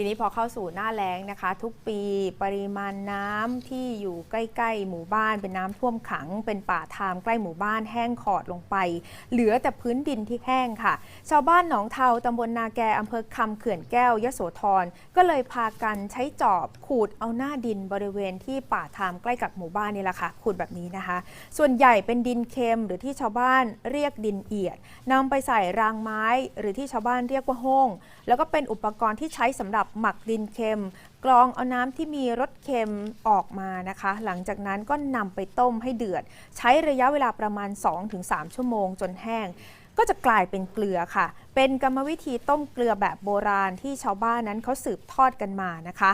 ทีนี้พอเข้าสู่หน้าแล้งนะคะ ทุกปีปริมาณน้ำที่อยู่ใกล้ ๆ หมู่บ้าน เป็นน้ำท่วมขัง เป็นป่าทามใกล้หมู่บ้านแห้งขอดลงไป เหลือแต่พื้นดินที่แห้งค่ะ ชาวบ้านหนองเทาตำบลนาแกอำเภอคำเขื่อนแก้วยโสธรก็เลยพากันใช้จอบขูดเอาหน้าดินบริเวณที่ป่าทามใกล้กับหมู่บ้านนี่แหละค่ะขูดแบบนี้นะคะ ส่วนใหญ่เป็นดินเค็มหรือที่ชาวบ้านเรียกดินเอียดนำไปใส่รางไม้ หรือที่ชาวบ้านเรียกว่าห้องแล้วก็เป็นอุปกรณ์ที่ใช้สำหรับหมักดินเค็ม กรองเอาน้ำที่มีรสเค็มออกมานะคะ หลังจากนั้นก็นำไปต้มให้เดือด ใช้ระยะเวลาประมาณ 2-3 ชั่วโมงจนแห้ง ก็จะกลายเป็นเกลือค่ะ เป็นกรรมวิธีต้มเกลือแบบโบราณที่ชาวบ้านนั้นเขาสืบทอดกันมานะคะ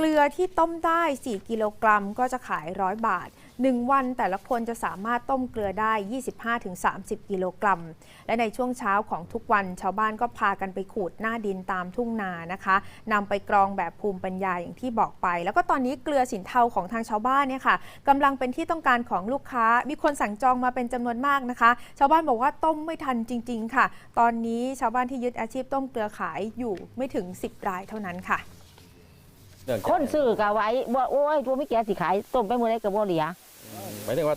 เกลือที่ต้มได้ 4 กิโลกรัมก็จะขายร้อยบาท 1 วันแต่ละคนจะสามารถต้มเกลือได้ 25-30 กิโลกรัม และในช่วงเช้าของทุกวันชาวบ้านก็พากันไปขูดหน้าดินตามทุ่งนานะคะนำไปกรองแบบภูมิปัญญาอย่างที่บอกไป แล้วก็ตอนนี้เกลือสินเทาของทางชาวบ้านเนี่ยค่ะกำลังเป็นที่ต้องการของลูกค้า มีคนสั่งจองมาเป็นจำนวนมากนะคะ ชาวบ้านบอกว่าต้มไม่ทันจริง ๆ ค่ะ ตอนนี้ชาวบ้านที่ยึดอาชีพต้มเกลือขายอยู่ไม่ถึง 10 รายเท่านั้นค่ะ เนื่องจากคนซื้อก็ไว้บ่โอ้ยตัวไม่แก่สิขายต้มไปเมื่อไรก็บ่เหลียหมายถึงว่า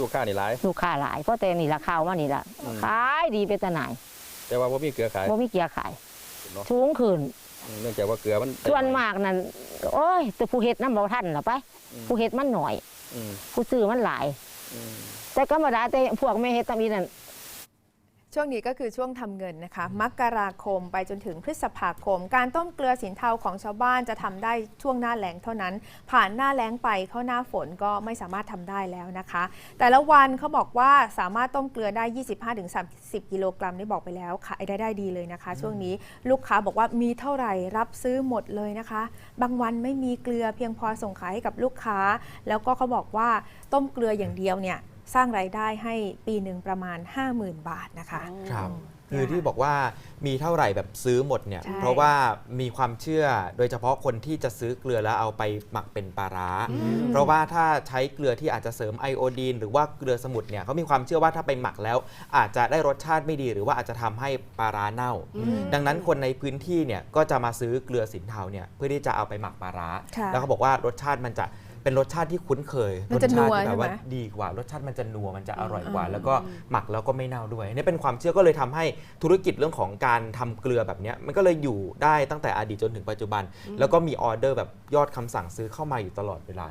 ลูกค้านี่หลาย ลูกค้าหลายเพราะแต่นี่ราคาว่านี่ล่ะอืม ขายดีเป็นตะหนายแต่ว่าบ่มีเกลือขายบ่มีเกียร์ขายเนาะสูงขึ้นเนื่องจากว่าเกลือมันส่วนมากนั่นโอ้ยแต่ผู้เฮ็ดน้ำบ่ทันล่ะไป อืมผู้เฮ็ดมันหน่อย อืมผู้ซื้อมันหลาย อืมแต่ก็ธรรมดาแต่พวกแม่เฮ็ดตามอีนั่น ช่วงนี้ก็คือช่วงทำเงินนะคะ มกราคมไปจนถึงพฤษภาคม การต้มเกลือสินเทาของชาวบ้านจะทำได้ช่วงหน้าแล้งเท่านั้น ผ่านหน้าแล้งไปเข้าหน้าฝนก็ไม่สามารถทำได้แล้วนะคะ แต่ละวันเขาบอกว่าสามารถต้มเกลือได้ 25-30 กิโลกรัมได้บอกไปแล้วขายได้ได้ดีเลยนะคะ ช่วงนี้ลูกค้าบอกว่ามีเท่าไหร่รับซื้อหมดเลยนะคะ บางวันไม่มีเกลือเพียงพอส่งขายให้กับลูกค้า แล้วก็เขาบอกว่าต้มเกลืออย่างเดียวเนี่ย สร้างรายได้ให้ปีหนึ่งประมาณ 50,000 บาทนะคะ ครับอืมคือที่บอกว่ามีเท่าไหร่แบบซื้อหมดเนี่ย ใช่เพราะว่ามีความเชื่อโดยเฉพาะคนที่จะซื้อเกลือแล้วเอาไปหมักเป็นปลาร้าเพราะว่าถ้าใช้เกลือที่อาจจะเสริมไอโอดีน หรือว่าเกลือสมุนเนี่ยเขามีความเชื่อว่าถ้าไปหมักแล้ว อาจจะได้รสชาติไม่ดี หรือว่าอาจจะทำให้ปลาร้าเน่าดังนั้นคนในพื้นที่เนี่ยก็จะมาซื้อเกลือสินเทาเนี่ยเพื่อที่จะเอาไปหมักปลาร้า ค่ะ แล้วเขาบอกว่ารสชาติมันจะ เป็นรสชาติที่คุ้นเคยมันรจะสชาตินัวที่แบบว่าใช่ไหม ดีกว่ารสชาติมันจะนัวมันจะอร่อยกว่าอืมแล้วก็หมักแล้วก็ไม่เน่าด้วยนี่เป็นความเชื่อก็เลยทำให้ธุรกิจเรื่องของการทำเกลือแบบเนี้ยมันก็เลยอยู่ได้ตั้งแต่อดีตจนถึงปัจจุบัน แล้วก็มีออเดอร์แบบยอดคำสั่งซื้อเข้ามาอยู่ตลอดเวลาเลย